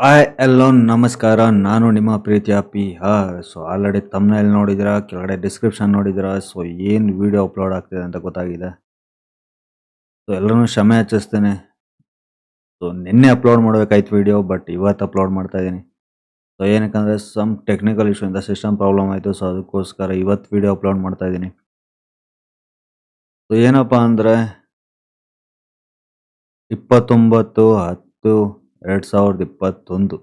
Hi ಎಲ್ಲೋ ನಮಸ್ಕಾರ. ನಾನು ನಿಮ್ಮ ಪ್ರೀತಿಯ ಪಿ ಹಾ ಸೊ ಆಲ್ರೆಡಿ ತಮ್ಮನೇಲಿ ನೋಡಿದಿರಾ ಕೆಳಗಡೆ ಡಿಸ್ಕ್ರಿಪ್ಷನ್ ನೋಡಿದಿರಾ ಸೊ ಏನು ವಿಡಿಯೋ ಅಪ್ಲೋಡ್ ಆಗ್ತಿದೆ ಅಂತ ಗೊತ್ತಾಗಿದೆ. ಸೊ ಎಲ್ಲರೂ ಕ್ಷಮೆ ಹಚ್ಚಿಸ್ತೇನೆ. ಸೊ ನಿನ್ನೆ ಅಪ್ಲೋಡ್ ಮಾಡಬೇಕಾಯ್ತು ವಿಡಿಯೋ ಬಟ್ ಇವತ್ತು ಅಪ್ಲೋಡ್ ಮಾಡ್ತಾ ಇದ್ದೀನಿ. ಸೊ ಏನಕ್ಕಂದರೆ ಸಮ್ ಟೆಕ್ನಿಕಲ್ ಇಶ್ಯೂ ಇಂದ ಸಿಸ್ಟಮ್ ಪ್ರಾಬ್ಲಮ್ ಆಯಿತು. ಸೊ ಅದಕ್ಕೋಸ್ಕರ ಇವತ್ತು ವಿಡಿಯೋ ಅಪ್ಲೋಡ್ ಮಾಡ್ತಾ ಇದ್ದೀನಿ. ಸೊ ಏನಪ್ಪ ಅಂದರೆ, ಇಪ್ಪತ್ತೊಂಬತ್ತು, ಹತ್ತು ಎರಡು ಸಾವಿರದ ಇಪ್ಪತ್ತೊಂದು.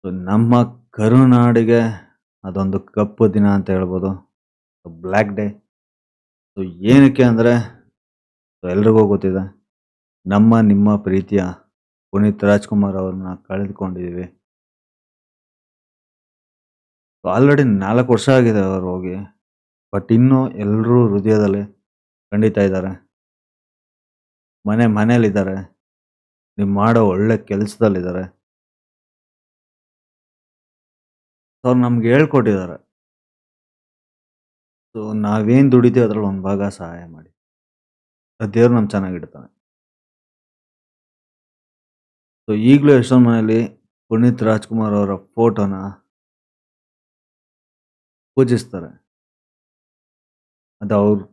ಸೊ ನಮ್ಮ ಕರುನಾಡಿಗೆ ಅದೊಂದು ಕಪ್ಪು ದಿನ ಅಂತ ಹೇಳ್ಬೋದು. ಬ್ಲ್ಯಾಕ್ ಡೇ ಸೊ ಏನಕ್ಕೆ ಅಂದರೆ ಎಲ್ರಿಗೂ ಗೊತ್ತಿದೆ. ನಮ್ಮ, ನಿಮ್ಮ ಪ್ರೀತಿಯ ಪುನೀತ್ ರಾಜ್ಕುಮಾರ್ ಅವ್ರನ್ನ ಕಳೆದುಕೊಂಡಿದ್ದೀವಿ. ಆಲ್ರೆಡಿ ನಾಲ್ಕು ವರ್ಷ ಆಗಿದೆ ಅವ್ರು ಹೋಗಿ. ಬಟ್ ಇನ್ನೂ ಎಲ್ಲರೂ ಹೃದಯದಲ್ಲಿ ಖಂಡಿತ ಇದ್ದಾರೆ. ಮನೆ ಮನೇಲಿದ್ದಾರೆ ನೀವು ಮಾಡೋ ಒಳ್ಳೆ ಕೆಲಸದಲ್ಲಿದ್ದಾರೆ. ಅವ್ರು ನಮ್ಗೆ ಹೇಳ್ಕೊಟ್ಟಿದ್ದಾರೆ. ಸೊ ನಾವೇನು ದುಡಿತೀವಿ ಅದ್ರಲ್ಲಿ ಒಂದು ಭಾಗ ಸಹಾಯ ಮಾಡಿ. ದೇವ್ರು ನಮ್ಗೆ ಚೆನ್ನಾಗಿಡ್ತಾನೆ ಸೊ ಈಗಲೂ ಎಷ್ಟೊಂದು ಮನೆಯಲ್ಲಿ ಪುನೀತ್ ರಾಜ್ಕುಮಾರ್ ಅವರ ಫೋಟೋನ ಪೂಜಿಸ್ತಾರೆ. ಅದು ಅವ್ರು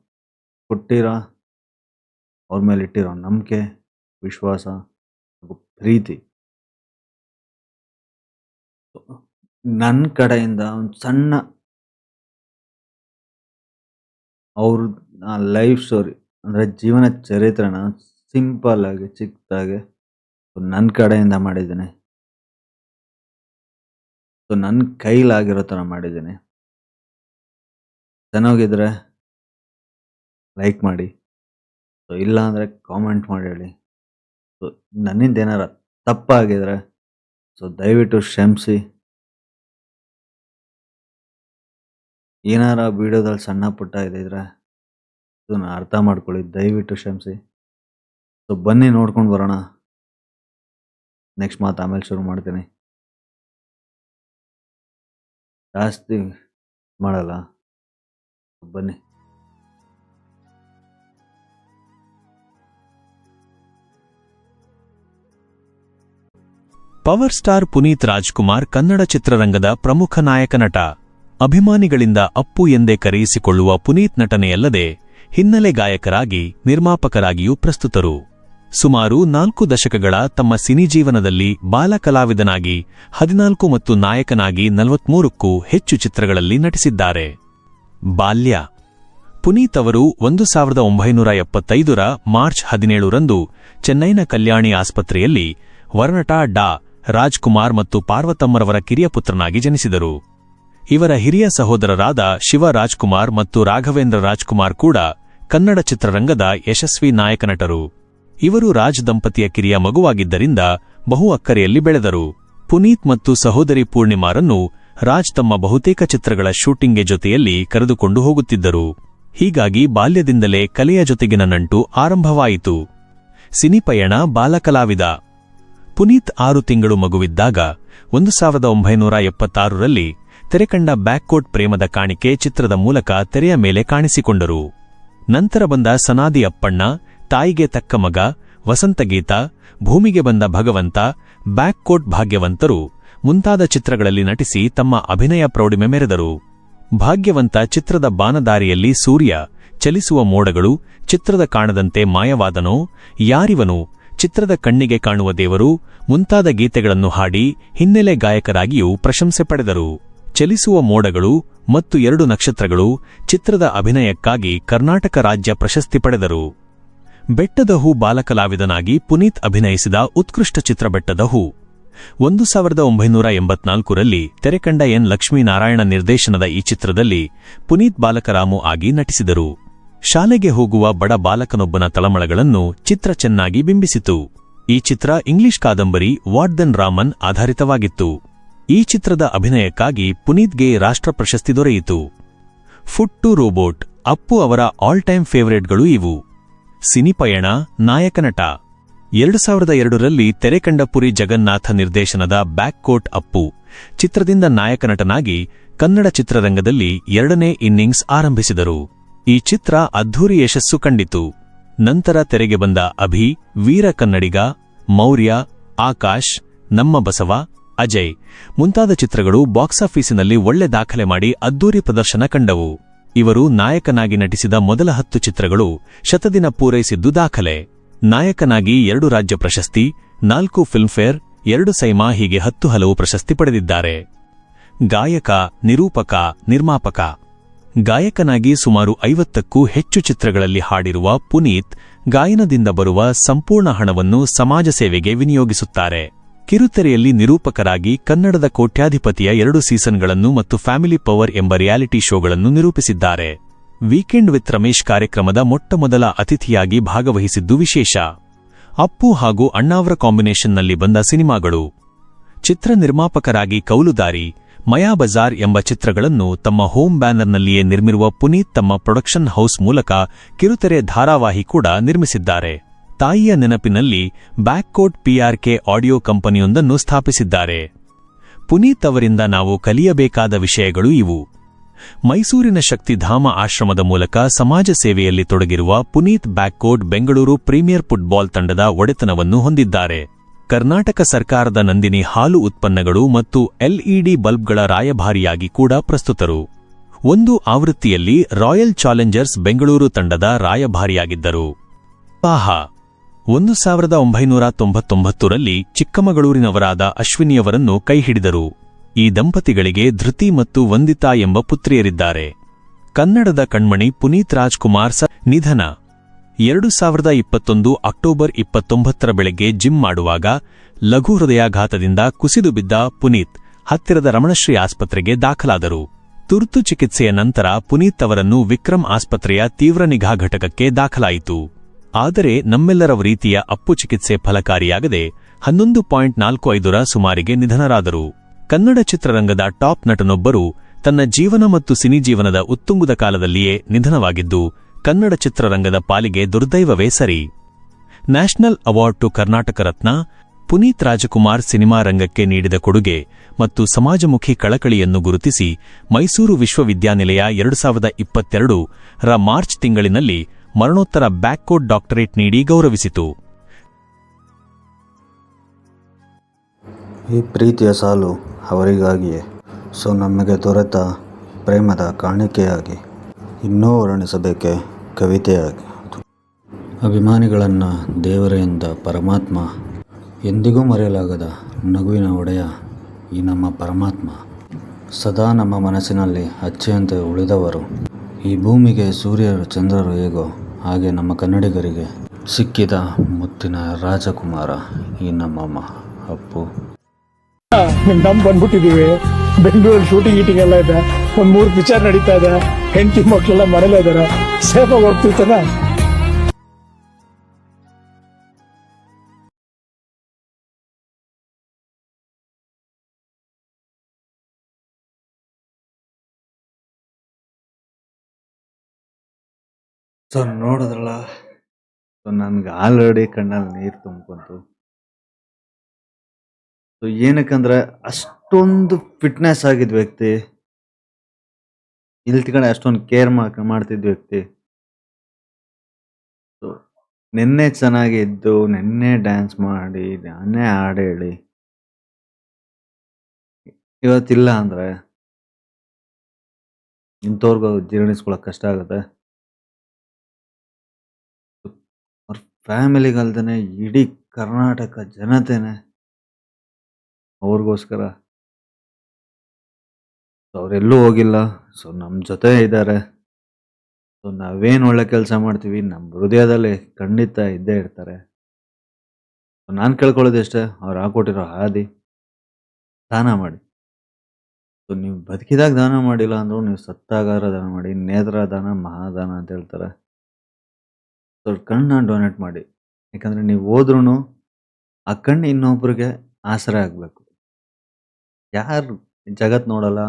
ಕೊಟ್ಟಿರೋ, ಅವ್ರ ಮೇಲೆ ಇಟ್ಟಿರೋ ನಂಬಿಕೆ, ವಿಶ್ವಾಸ. ಹಾಗೂ ಪ್ರೀತಿ. ನನ್ನ ಕಡೆಯಿಂದ ಒಂದು ಸಣ್ಣ ಅವ್ರ ಲೈಫ್ ಸ್ಟೋರಿ ಅಂದರೆ ಜೀವನ ಚರಿತ್ರೆನ ಸಿಂಪಲ್ ಆಗಿ, ಚಿಕ್ಕದಾಗಿ ನನ್ನ ಕಡೆಯಿಂದ ಮಾಡಿದ್ದೀನಿ. ಸೊ ನನ್ನ ಕೈಲಾಗಿರೋ ಥರ ಮಾಡಿದ್ದೀನಿ. ಚೆನ್ನಾಗಿದ್ರೆ ಲೈಕ್ ಮಾಡಿ. ಸೊ ಇಲ್ಲ ಅಂದರೆ ಕಾಮೆಂಟ್ ಮಾಡಿ ಹೇಳಿ. ನನ್ನಿಂದ ಏನಾರ ತಪ್ಪಾಗಿದ್ರೆ ಸೊ ದಯವಿಟ್ಟು ಕ್ಷಮಿಸಿ. ಏನಾರ ವಿಡಿಯೋದಲ್ಲಿ ಸಣ್ಣ ಪುಟ್ಟ ಇದ್ದಿದ್ರೆ, ಇದನ್ನ ಅರ್ಥ ಮಾಡ್ಕೊಳ್ಳಿ, ದಯವಿಟ್ಟು ಕ್ಷಮಿಸಿ. ಸೊ ಬನ್ನಿ ನೋಡ್ಕೊಂಡು ಬರೋಣ. ನೆಕ್ಸ್ಟ್ ಮಾತು ಆಮೇಲೆ ಶುರು ಮಾಡ್ತೀನಿ. ಜಾಸ್ತಿ ಮಾಡಲ್ಲ. ಬನ್ನಿ. ಪವರ್ ಸ್ಟಾರ್ ಪುನೀತ್ ರಾಜ್ಕುಮಾರ್ ಕನ್ನಡ ಚಿತ್ರರಂಗದ ಪ್ರಮುಖ ನಾಯಕ ನಟ. ಅಭಿಮಾನಿಗಳಿಂದ ಅಪ್ಪು ಎಂದೇ ಕರೆಯಿಸಿಕೊಳ್ಳುವ ಪುನೀತ್ ನಟನೆಯಲ್ಲದೆ, ಹಿನ್ನೆಲೆ ಗಾಯಕರಾಗಿ, ನಿರ್ಮಾಪಕರಾಗಿಯೂ ಪ್ರಸ್ತುತರು. ಸುಮಾರು ನಾಲ್ಕು ದಶಕಗಳ ತಮ್ಮ ಸಿನಿ ಜೀವನದಲ್ಲಿ ಬಾಲ ಕಲಾವಿದನಾಗಿ, ಹದಿನಾಲ್ಕು ಮತ್ತು ನಾಯಕನಾಗಿ ನಲವತ್ಮೂರಕ್ಕೂ ಹೆಚ್ಚು ಚಿತ್ರಗಳಲ್ಲಿ ನಟಿಸಿದ್ದಾರೆ. ಬಾಲ್ಯ. ಪುನೀತ್ ಅವರು ಒಂದು ಸಾವಿರದ ಒಂಬೈನೂರ ಎಪ್ಪತ್ತೈದರ ಮಾರ್ಚ್ ಹದಿನೇಳರಂದು ಚೆನ್ನೈನ ಕಲ್ಯಾಣಿ ಆಸ್ಪತ್ರೆಯಲ್ಲಿ, ವರ್ಣಟ ಡಾ. ರಾಜ್ಕುಮಾರ್ ಮತ್ತು ಪಾರ್ವತಮ್ಮರವರ ಕಿರಿಯ ಪುತ್ರನಾಗಿ ಜನಿಸಿದರು. ಇವರ ಹಿರಿಯ ಸಹೋದರರಾದ ಶಿವ ರಾಜ್ಕುಮಾರ್ ಮತ್ತು ರಾಘವೇಂದ್ರ ರಾಜ್ಕುಮಾರ್ ಕೂಡ ಕನ್ನಡ ಚಿತ್ರರಂಗದ ಯಶಸ್ವಿ ನಾಯಕ ನಟರು ಇವರು ರಾಜ್ ದಂಪತಿಯ ಕಿರಿಯ ಮಗುವಾಗಿದ್ದರಿಂದ ಬಹು ಅಕ್ಕರೆಯಲ್ಲಿ ಬೆಳೆದರು. ಪುನೀತ್ ಮತ್ತು ಸಹೋದರಿ ಪೂರ್ಣಿಮಾರನ್ನು ರಾಜ್ ತಮ್ಮ ಬಹುತೇಕ ಚಿತ್ರಗಳ ಶೂಟಿಂಗ್ಗೆ ಜೊತೆಯಲ್ಲಿ ಕರೆದುಕೊಂಡು ಹೋಗುತ್ತಿದ್ದರು. ಹೀಗಾಗಿ ಬಾಲ್ಯದಿಂದಲೇ ಕಲೆಯ ಜೊತೆಗಿನ ನಂಟು ಆರಂಭವಾಯಿತು. ಸಿನಿಪಯಣ ಬಾಲಕಲಾವಿದ ಪುನೀತ್ ಆರು ತಿಂಗಳು ಮಗುವಿದ್ದಾಗ ಒಂದು ಸಾವಿರದ ಒಂಬೈನೂರ ಎಪ್ಪತ್ತಾರರಲ್ಲಿ ತೆರೆಕಂಡ ಬ್ಯಾಕ್ಕೋಟ್ ಪ್ರೇಮದ ಕಾಣಿಕೆ ಚಿತ್ರದ ಮೂಲಕ ತೆರೆಯ ಮೇಲೆ ಕಾಣಿಸಿಕೊಂಡರು. ನಂತರ ಬಂದ ಸನಾದಿ ಅಪ್ಪಣ್ಣ, ತಾಯಿಗೆ ತಕ್ಕ ಮಗ ವಸಂತಗೀತ ಭೂಮಿಗೆ ಬಂದ ಭಗವಂತ, ಬ್ಯಾಕ್ಕೋಟ್ ಭಾಗ್ಯವಂತರು ಮುಂತಾದ ಚಿತ್ರಗಳಲ್ಲಿ ನಟಿಸಿ ತಮ್ಮ ಅಭಿನಯ ಪ್ರೌಢಿಮೆ ಮೆರೆದರು. ಭಾಗ್ಯವಂತ ಚಿತ್ರದ ಬಾನದಾರಿಯಲ್ಲಿ ಸೂರ್ಯ, ಚಲಿಸುವ ಮೋಡಗಳು, ಚಿತ್ರದ ಕಾಣದಂತೆ ಮಾಯವಾದನೋ, ಯಾರಿವನು ಚಿತ್ರದ ಕಣ್ಣಿಗೆ ಕಾಣುವ ದೇವರು ಮುಂತಾದ ಗೀತೆಗಳನ್ನು ಹಾಡಿ ಹಿನ್ನೆಲೆ ಗಾಯಕರಾಗಿಯೂ ಪ್ರಶಂಸೆ ಪಡೆದರು. ಚಲಿಸುವ ಮೋಡಗಳು ಮತ್ತು ಎರಡು ನಕ್ಷತ್ರಗಳು ಚಿತ್ರದ ಅಭಿನಯಕ್ಕಾಗಿ ಕರ್ನಾಟಕ ರಾಜ್ಯ ಪ್ರಶಸ್ತಿ ಪಡೆದರು. ಬೆಟ್ಟದ ಹೂ ಬಾಲಕಲಾವಿದನಾಗಿ ಪುನೀತ್ ಅಭಿನಯಿಸಿದ ಉತ್ಕೃಷ್ಟ ಚಿತ್ರ ಬೆಟ್ಟದ ಹೂ. ಒಂದು ಸಾವಿರದ ಒಂಬೈನೂರ ಎಂಬತ್ನಾಲ್ಕರಲ್ಲಿ ತೆರೆಕಂಡ ಎನ್ ಲಕ್ಷ್ಮೀನಾರಾಯಣ ನಿರ್ದೇಶನದ ಈ ಚಿತ್ರದಲ್ಲಿ ಪುನೀತ್ ಬಾಲಕರಾಮು ಆಗಿ ನಟಿಸಿದರು. ಶಾಲೆಗೆ ಹೋಗುವ ಬಡ ಬಾಲಕನೊಬ್ಬನ ತಳಮಳಗಳನ್ನು ಚಿತ್ರ ಚೆನ್ನಾಗಿ ಬಿಂಬಿಸಿತು. ಈ ಚಿತ್ರ ಇಂಗ್ಲಿಷ್ ಕಾದಂಬರಿ ವಾರ್ಡನ್ ರಾಮನ್ ಆಧಾರಿತವಾಗಿತ್ತು. ಈ ಚಿತ್ರದ ಅಭಿನಯಕ್ಕಾಗಿ ಪುನೀತ್ಗೆ ರಾಷ್ಟ್ರ ಪ್ರಶಸ್ತಿ ದೊರೆಯಿತು. ಫುಟ್ ಟು ರೋಬೋಟ್, ಅಪ್ಪು ಅವರ ಆಲ್ ಟೈಮ್ ಫೇವರೇಟ್ಗಳು ಇವು. ಸಿನಿಪಯಣ ನಾಯಕನಟ ಎರಡು ಸಾವಿರದ ಎರಡರಲ್ಲಿ ತೆರೆಕಂಡಪುರಿ ಜಗನ್ನಾಥ ನಿರ್ದೇಶನದ ಬ್ಯಾಕ್ ಕೋಟ್ ಅಪ್ಪು. ಚಿತ್ರದಿಂದ ನಾಯಕನಟನಾಗಿ ಕನ್ನಡ ಚಿತ್ರರಂಗದಲ್ಲಿ ಎರಡನೇ ಇನ್ನಿಂಗ್ಸ್ ಆರಂಭಿಸಿದರು. ಈ ಚಿತ್ರ ಅದ್ಧೂರಿ ಯಶಸ್ಸು ಕಂಡಿತು. ನಂತರ ತೆರೆಗೆ ಬಂದ ಅಭಿ, ವೀರ ಕನ್ನಡಿಗ, ಮೌರ್ಯ, ಆಕಾಶ್, ನಮ್ಮ ಬಸವ, ಅಜಯ್ ಮುಂತಾದ ಚಿತ್ರಗಳು ಬಾಕ್ಸ್ ಆಫೀಸಿನಲ್ಲಿ ಒಳ್ಳೆ ದಾಖಲೆ ಮಾಡಿ ಅದ್ದೂರಿ ಪ್ರದರ್ಶನ ಕಂಡವು. ಇವರು ನಾಯಕನಾಗಿ ನಟಿಸಿದ ಮೊದಲ ಹತ್ತು ಚಿತ್ರಗಳು ಶತದಿನ ಪೂರೈಸಿದ್ದು ದಾಖಲೆ. ನಾಯಕನಾಗಿ ಎರಡು ರಾಜ್ಯ ಪ್ರಶಸ್ತಿ, ನಾಲ್ಕು ಫಿಲ್ಮ್ಫೇರ್, ಎರಡು ಸೈಮಾ ಹೀಗೆ ಹತ್ತು ಹಲವು ಪ್ರಶಸ್ತಿ ಪಡೆದಿದ್ದಾರೆ. ಗಾಯಕ, ನಿರೂಪಕ, ನಿರ್ಮಾಪಕ. ಗಾಯಕನಾಗಿ ಸುಮಾರು ಐವತ್ತಕ್ಕೂ ಹೆಚ್ಚು ಚಿತ್ರಗಳಲ್ಲಿ ಹಾಡಿರುವ ಪುನೀತ್, ಗಾಯನದಿಂದ ಬರುವ ಸಂಪೂರ್ಣ ಹಣವನ್ನು ಸಮಾಜ ಸೇವೆಗೆ ವಿನಿಯೋಗಿಸುತ್ತಾರೆ. ಕಿರುತೆರೆಯಲ್ಲಿ ನಿರೂಪಕರಾಗಿ ಕನ್ನಡದ ಕೋಟ್ಯಾಧಿಪತಿಯ ಎರಡು ಸೀಸನ್ಗಳನ್ನು ಮತ್ತು ಫ್ಯಾಮಿಲಿ ಪವರ್ ಎಂಬ ರಿಯಾಲಿಟಿ ಶೋಗಳನ್ನು ನಿರೂಪಿಸಿದ್ದಾರೆ. ವೀಕೆಂಡ್ ವಿತ್ ರಮೇಶ್ ಕಾರ್ಯಕ್ರಮದ ಮೊಟ್ಟಮೊದಲ ಅತಿಥಿಯಾಗಿ ಭಾಗವಹಿಸಿದ್ದು ವಿಶೇಷ. ಅಪ್ಪು ಹಾಗೂ ಅಣ್ಣಾವ್ರ ಕಾಂಬಿನೇಷನ್ನಲ್ಲಿ ಬಂದ ಸಿನಿಮಾಗಳು. ಚಿತ್ರ ನಿರ್ಮಾಪಕರಾಗಿ ಕೌಲುದಾರಿ ಮಯಾ ಬಜಾರ್ ಎಂಬ ಚಿತ್ರಗಳನ್ನು ತಮ್ಮ ಹೋಮ್ ಬ್ಯಾನರ್ನಲ್ಲಿಯೇ ನಿರ್ಮಿರುವ ಪುನೀತ್ ತಮ್ಮ ಪ್ರೊಡಕ್ಷನ್ ಹೌಸ್ ಮೂಲಕ ಕಿರುತೆರೆ ಧಾರಾವಾಹಿ ಕೂಡ ನಿರ್ಮಿಸಿದ್ದಾರೆ. ತಾಯಿಯ ನೆನಪಿನಲ್ಲಿ ಬ್ಯಾಕ್ಕೋಟ್ ಪಿಆರ್ಕೆ ಆಡಿಯೋ ಕಂಪನಿಯೊಂದನ್ನು ಸ್ಥಾಪಿಸಿದ್ದಾರೆ. ಪುನೀತ್ ಅವರಿಂದ ನಾವು ಕಲಿಯಬೇಕಾದ ವಿಷಯಗಳು ಇವು. ಮೈಸೂರಿನ ಶಕ್ತಿಧಾಮ ಆಶ್ರಮದ ಮೂಲಕ ಸಮಾಜ ಸೇವೆಯಲ್ಲಿ ತೊಡಗಿರುವ ಪುನೀತ್ ಬ್ಯಾಕ್ಕೋಟ್ ಬೆಂಗಳೂರು ಪ್ರೀಮಿಯರ್ ಫುಟ್ಬಾಲ್ ತಂಡದ ಒಡೆತನವನ್ನು ಹೊಂದಿದ್ದಾರೆ. ಕರ್ನಾಟಕ ಸರ್ಕಾರದ ನಂದಿನಿ ಹಾಲು ಉತ್ಪನ್ನಗಳು ಮತ್ತು ಎಲ್ಇಡಿ ಬಲ್ಬ್ಗಳ ರಾಯಭಾರಿಯಾಗಿ ಕೂಡ ಪ್ರಸ್ತುತರು. ಒಂದು ಆವೃತ್ತಿಯಲ್ಲಿ ರಾಯಲ್ ಚಾಲೆಂಜರ್ಸ್ ಬೆಂಗಳೂರು ತಂಡದ ರಾಯಭಾರಿಯಾಗಿದ್ದರು. ಪಾಹಾ ಒಂದು ಸಾವಿರದ ಒಂಬೈನೂರ ತೊಂಬತ್ತೊಂಬತ್ತರಲ್ಲಿ ಚಿಕ್ಕಮಗಳೂರಿನವರಾದ ಅಶ್ವಿನಿಯವರನ್ನು ಕೈಹಿಡಿದರು. ಈ ದಂಪತಿಗಳಿಗೆ ಧೃತಿ ಮತ್ತು ವಂದಿತಾ ಎಂಬ ಪುತ್ರಿಯರಿದ್ದಾರೆ. ಕನ್ನಡದ ಕಣ್ಮಣಿ ಪುನೀತ್ ರಾಜ್ಕುಮಾರ್ ಸ ನಿಧನ. ಎರಡು ಸಾವಿರದ ಇಪ್ಪತ್ತೊಂದು ಅಕ್ಟೋಬರ್ ಇಪ್ಪತ್ತೊಂಬತ್ತರ ಬೆಳಗ್ಗೆ ಜಿಮ್ ಮಾಡುವಾಗ ಲಘು ಹೃದಯಾಘಾತದಿಂದ ಕುಸಿದು ಬಿದ್ದ ಪುನೀತ್ ಹತ್ತಿರದ ರಮಣಶ್ರೀ ಆಸ್ಪತ್ರೆಗೆ ದಾಖಲಾದರು. ತುರ್ತು ಚಿಕಿತ್ಸೆಯ ನಂತರ ಪುನೀತ್ ಅವರನ್ನು ವಿಕ್ರಮ್ ಆಸ್ಪತ್ರೆಯ ತೀವ್ರ ನಿಗಾ ಘಟಕಕ್ಕೆ ದಾಖಲಾಯಿತು. ಆದರೆ ನಮ್ಮೆಲ್ಲರ ರೀತಿಯ ಅಪ್ಪು ಚಿಕಿತ್ಸೆ ಫಲಕಾರಿಯಾಗದೆ ಹನ್ನೊಂದು ಪಾಯಿಂಟ್ ನಾಲ್ಕು ಐದರ ಸುಮಾರಿಗೆ ನಿಧನರಾದರು. ಕನ್ನಡ ಚಿತ್ರರಂಗದ ಟಾಪ್ ನಟನೊಬ್ಬರು ತನ್ನ ಜೀವನ ಮತ್ತು ಸಿನಿಜೀವನದ ಉತ್ತುಂಗದ ಕಾಲದಲ್ಲಿಯೇ ನಿಧನವಾಗಿದ್ದು ಕನ್ನಡ ಚಿತ್ರರಂಗದ ಪಾಲಿಗೆ ದುರ್ದೈವವೇ ಸರಿ. National award to Karnataka Ratna Puneeth Rajkumar cinema ರಂಗಕ್ಕೆ ನೀಡಿದ ಕೊಡುಗೆ ಮತ್ತು ಸಮಾಜಮುಖಿ ಕಳಕಳಿಯನ್ನು ಗುರುತಿಸಿ ಮೈಸೂರು ವಿಶ್ವವಿದ್ಯಾನಿಲಯ ಎರಡು ಸಾವಿರದ ಇಪ್ಪತ್ತೆರಡು ರ ಮಾರ್ಚ್ ತಿಂಗಳಿನಲ್ಲಿ ಮರಣೋತ್ತರ ಬ್ಯಾಕ್ಕೋಟ್ ಡಾಕ್ಟರೇಟ್ ನೀಡಿ ಗೌರವಿಸಿತು. ಈ ಪ್ರೀತಿಯ ಸಾಲು ಅವರಿಗಾಗಿಯೇ, ಸೊ ನಮಗೆ ದೊರೆತ ಪ್ರೇಮದ ಕಾಣಿಕೆಯಾಗಿ ಇನ್ನೂ ವರ್ಣಿಸಬೇಕೆ? ಕವಿತೆಯಾಗಿ ಅಭಿಮಾನಿಗಳನ್ನು ದೇವರಿಂದ ಪರಮಾತ್ಮ ಎಂದಿಗೂ ಮರೆಯಲಾಗದ ನಗುವಿನ ಒಡೆಯ ಈ ನಮ್ಮ ಪರಮಾತ್ಮ. ಸದಾ ನಮ್ಮ ಮನಸ್ಸಿನಲ್ಲಿ ಅಚ್ಚೆಯಂತೆ ಉಳಿದವರು. ಈ ಭೂಮಿಗೆ ಸೂರ್ಯರು, ಚಂದ್ರರು ಹೇಗೋ ಹಾಗೆ ನಮ್ಮ ಕನ್ನಡಿಗರಿಗೆ ಸಿಕ್ಕಿದ ಮುತ್ತಿನ ರಾಜಕುಮಾರ ಈ ನಮ್ಮಮ್ಮ ಅಪ್ಪು. ನಮ್ ಬಂದ್ಬಿಟ್ಟಿದೀವಿ. ಬೆಂಗಳೂರಲ್ಲಿ ಶೂಟಿಂಗ್ ಗೀಟಿಂಗ್ ಎಲ್ಲ ಇದೆ. ಒಂದ್ ಮೂರ್ ಪಿಕ್ಚರ್ ನಡೀತಾ ಇದೆ. ಹೆಂಡತಿ ಮಕ್ಕಳೆಲ್ಲ ಮನೇಲೇ ಇದಾರೆ. ಸೇಫ್ ಆಗಿ ಹೋಗ್ತಿರ್ತಾನ ಸೊ ನೋಡಿದ್ರಲ್ಲ? ಸೊ ನನ್ಗೆ ಆಲ್ರೆಡಿ ಕಣ್ಣಲ್ಲಿ ನೀರು ತುಂಬ್ಕೊಂತು. ಏನಕ್ಕಂದ್ರೆ ಅಷ್ಟೊಂದು ಫಿಟ್ನೆಸ್ ಆಗಿದ್ದ ವ್ಯಕ್ತಿ ಇಲ್ತ್ಕಡೆ ಅಷ್ಟೊಂದು ಕೇರ್ ಮಾಡ್ತಿದ್ದ ವ್ಯಕ್ತಿ. ಸೊ ನಿನ್ನೆ ಚೆನ್ನಾಗಿ ಇದ್ದು ನಿನ್ನೆ ಡ್ಯಾನ್ಸ್ ಮಾಡಿ ನಾನೇ ಹಾಡೇಳಿ ಇವತ್ತಿಲ್ಲ ಅಂದ್ರೆ ಇಂಥವ್ರಿಗೂ ಜೀರ್ಣಿಸ್ಕೊಳಕ್ ಕಷ್ಟ ಆಗುತ್ತೆ. ಅವ್ರ ಫ್ಯಾಮಿಲಿಗಲ್ದೇ ಇಡೀ ಕರ್ನಾಟಕ ಜನತೆನೆ ಅವ್ರಿಗೋಸ್ಕರ. ಅವರೆಲ್ಲೂ ಹೋಗಿಲ್ಲ. ಸೊ ನಮ್ಮ ಜೊತೆ ಇದ್ದಾರೆ. ಸೊ ನಾವೇನು ಒಳ್ಳೆ ಕೆಲಸ ಮಾಡ್ತೀವಿ ನಮ್ಮ ಹೃದಯದಲ್ಲಿ ಖಂಡಿತ ಇದ್ದೇ ಇರ್ತಾರೆ. ನಾನು ಕೇಳ್ಕೊಳ್ಳೋದಿಷ್ಟೇ ಅವ್ರು ಹಾಕೊಟ್ಟಿರೋ ಹಾದಿ, ದಾನ ಮಾಡಿ. ಸೊ ನೀವು ಬದುಕಿದಾಗ ದಾನ ಮಾಡಿಲ್ಲ ಅಂದ್ರೂ ನೀವು ಸತ್ತಾಗಾರ ದಾನ ಮಾಡಿ, ನೇತ್ರ ದಾನ, ಮಹಾದಾನ ಅಂತ ಹೇಳ್ತಾರೆ. ಸೊ ಕಣ್ಣನ್ನ ಡೊನೇಟ್ ಮಾಡಿ. ಯಾಕಂದರೆ ನೀವು ಹೋದ್ರೂ ಆ ಕಣ್ಣು ಇನ್ನೊಬ್ರಿಗೆ ಆಸರೆ ಆಗಬೇಕು. ಯಾರು ಜಗತ್ ನೋಡಲ್ಲ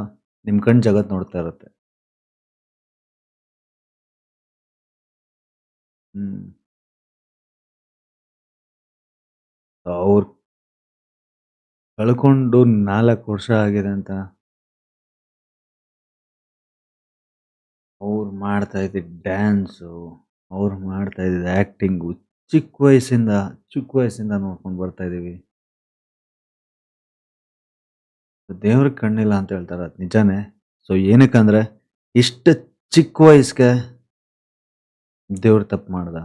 ನಿಮ್ಮ ಕಣ್ಣು ಜಗತ್ ನೋಡ್ತಾ ಇರುತ್ತೆ. ಹ್ಮ್. ಅವ್ರು ಕಳ್ಕೊಂಡು ನಾಲ್ಕು ವರ್ಷ ಆಗಿದೆ ಅಂತ. ಅವ್ರು ಮಾಡ್ತಾ ಇದ್ದಿದ್ದ ಡ್ಯಾನ್ಸು, ಅವ್ರು ಮಾಡ್ತಾ ಇದ್ದಿದ್ದ ಆ್ಯಕ್ಟಿಂಗು ಚಿಕ್ಕ ವಯಸ್ಸಿಂದ ಚಿಕ್ಕ ವಯಸ್ಸಿಂದ ನೋಡ್ಕೊಂಡು ಬರ್ತಾ ಇದ್ದೀವಿ ದೇವ್ರಿಗೆ ಕಣ್ಣಿಲ್ಲ ಅಂತ ಹೇಳ್ತಾರೆ. ಅದು ನಿಜಾನೇ ಸೊ ಏನಕ್ಕಂದ್ರೆ ಇಷ್ಟು ಚಿಕ್ಕ ವಯಸ್ಸಿಗೆ ದೇವ್ರ ತಪ್ಪು ಮಾಡ್ದ.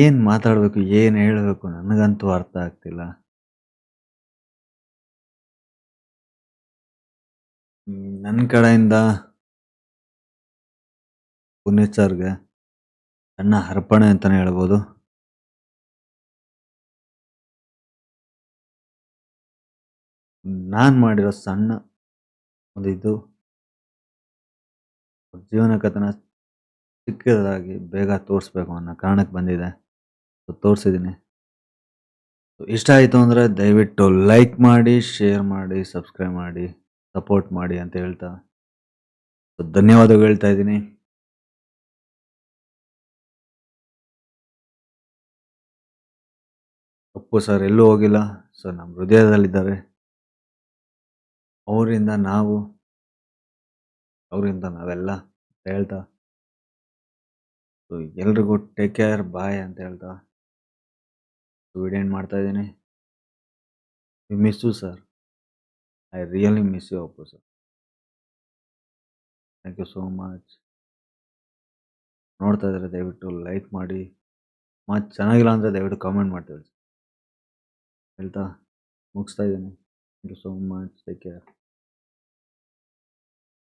ಏನು ಮಾತಾಡಬೇಕು, ಏನು ಹೇಳಬೇಕು ನನಗಂತೂ ಅರ್ಥ ಆಗ್ತಿಲ್ಲ. ನನ್ನ ಕಡೆಯಿಂದ ಪುನೀತ್ ಸರ್ಗೆ ಸಣ್ಣ ಅಂತಾನೆ ಹೇಳ್ಬೋದು. ನಾನು ಮಾಡಿರೋ ಸಣ್ಣ ಒಂದು ಇದು ಜೀವನ ಕಥನ ಚಿಕ್ಕದಾಗಿ ಬೇಗ ತೋರಿಸ್ಬೇಕು ಅನ್ನೋ ಕಾರಣಕ್ಕೆ ಬಂದಿದೆ. ತೋರಿಸಿದ್ದೀನಿ. ಇಷ್ಟ ಆಯಿತು ಅಂದರೆ ದಯವಿಟ್ಟು ಲೈಕ್ ಮಾಡಿ ಶೇರ್ ಮಾಡಿ ಸಬ್ಸ್ಕ್ರೈಬ್ ಮಾಡಿ ಸಪೋರ್ಟ್ ಮಾಡಿ ಅಂತ ಹೇಳ್ತಾ. ಧನ್ಯವಾದಗಳು ಹೇಳ್ತಾ ಇದ್ದೀನಿ. ಅಪ್ಪು ಸರ್ ಎಲ್ಲೂ ಹೋಗಿಲ್ಲ. ಸರ್ ನಮ್ಮ ಹೃದಯದಲ್ಲಿದ್ದಾರೆ. ಅವರಿಂದ ನಾವು, ಅವರಿಂದ ನಾವೆಲ್ಲ ಹೇಳ್ತಾ, ಸೊ ಎಲ್ರಿಗೂ ಟೇಕ್ ಕೇರ್ ಬಾಯ್ ಅಂತ ಹೇಳ್ತಾ ವಿಡಿಯೋ ಎಂಡ್ ಮಾಡ್ತಾ ಇದ್ದೀನಿ? You miss you sir I really miss you Appu sir thank you so much ನೋಡ್ತಾ ಇದ್ದಾರೆ ದಯವಿಟ್ಟು ಲೈಕ್ ಮಾಡಿ. ಮತ್ತು ಚೆನ್ನಾಗಿಲ್ಲ ಅಂದರೆ ದಯವಿಟ್ಟು ಕಾಮೆಂಟ್ ಮಾಡ್ತೀವಿ ಹೇಳ್ತಾ, ಮುಗಿಸ್ತಾ ಇದ್ದೀನಿ. Thank you so much take care